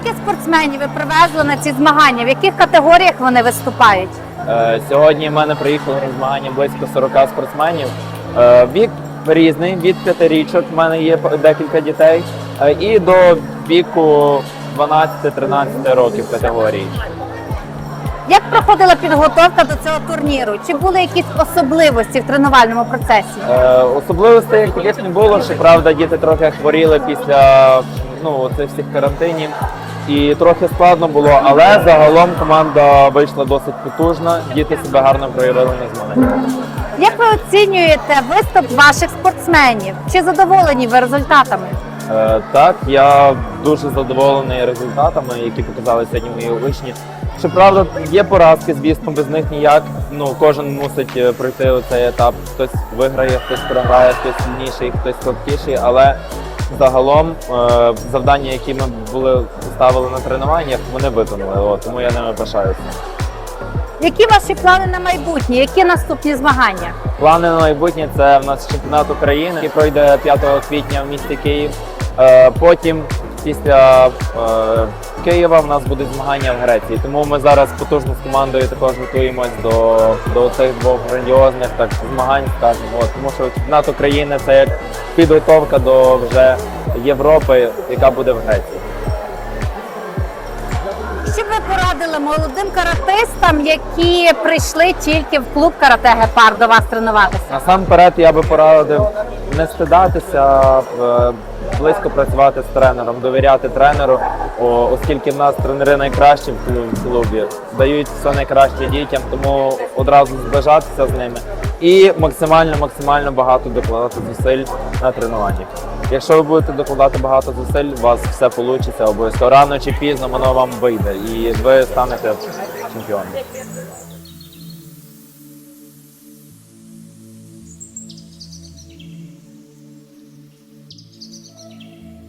Скільки спортсменів ви привезли на ці змагання? В яких категоріях вони виступають? Е, Сьогодні в мене приїхало на змагання близько 40 спортсменів. Е, Вік різний, від 5 річок в мене є декілька дітей, е, і до віку 12-13 років категорії. Як проходила підготовка до цього турніру? Чи були якісь особливості в тренувальному процесі? Е, Особливостей як таких не було, що правда діти трохи хворіли після ну, цих всіх карантинів. І трохи складно було, але загалом команда вийшла досить потужна, діти себе гарно проявили на змаганнях. Як ви оцінюєте виступ ваших спортсменів? Чи задоволені ви результатами? Е, Так, я дуже задоволений результатами, які показали сьогодні мої учні. Щоправда, є поразки, звісно, без них ніяк. Ну, кожен мусить е, пройти цей етап. Хтось виграє, хтось програє, хтось сильніший, хтось слабкіший. Але загалом е, завдання, які ми були ставили на тренуваннях, вони виконали. Тому я ними пишаюся. Які ваші плани на майбутнє? Які наступні змагання? Плани на майбутнє це в нас чемпіонат України, який пройде 5 квітня в місті Київ. Е, Потім, після е, Києва, в нас будуть змагання в Греції. Тому ми зараз потужно з командою також готуємось до, до цих двох грандіозних так, змагань, скажімо. Тому що чемпіонат України це як підготовка до вже Європи, яка буде в Греції. Б ви порадили молодим каратистам, які прийшли тільки в клуб карате Гепард до вас тренуватися? Насамперед я би порадив не стидатися, е, близько працювати з тренером, довіряти тренеру, оскільки в нас тренери найкращі в клу- в клубі, дають все найкраще дітям, тому одразу зближатися з ними і максимально максимально багато докладати зусиль на тренуваннях. Якщо ви будете докладати багато зусиль, у вас все вийде обов'язково. Рано чи пізно воно вам вийде, і ви станете чемпіоном.